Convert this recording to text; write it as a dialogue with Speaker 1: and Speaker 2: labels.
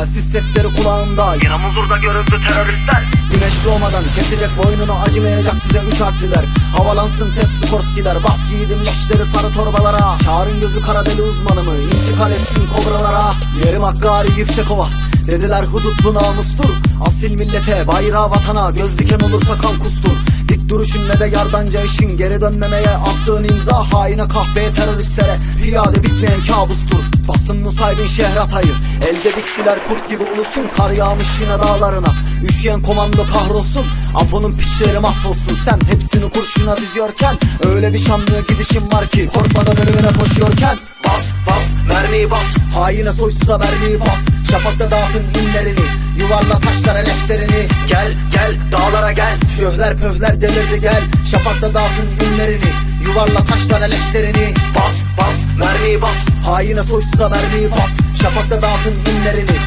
Speaker 1: Telsiz sesleri kulağımda
Speaker 2: Yanımızda görüntü teröristler.
Speaker 1: Güneş doğmadan kesilecek boynunu acımayacak size üç harfliler. Havalansın test Skorskiler Bas yiğidim leşleri sarı torbalara. Çağırın gözü kara deli uzmanımı intikal etsin kobralara. Yerim Hakkari yüksek ova Dediler hudutlu namustur. Asil millete bayrağı vatana. Göz diken olursa kan kustur Ne de yardanca işin. Geri dönmemeye attığın imza Haine kahveye teröristlere. Piyade bitmeyen kabustur Basınlı saydın şehre atayı. Elde diksiler kurt gibi ulusun. Kar yağmış yine dağlarına. Üşüyen komando kahrolsun. Apo'nun piçleri mahvolsun. Sen hepsini kurşuna diziyorken Öyle bir şanlı gidişin var ki Korkmadan ölümüne koşuyorken. Bas bas mermiyi bas. Haine soysuza mermiyi bas Şafakta dağıtın inlerini Yuvarla taşlara leşlerini Gel gel dağlara gel. Şöhler pöhler delirdi gel. Şafakta dağıtın inlerini Yuvarla taşlara leşlerini Bas bas mermiyi bas. Haine soysuza mermiyi bas. Şafakta dağıtın inlerini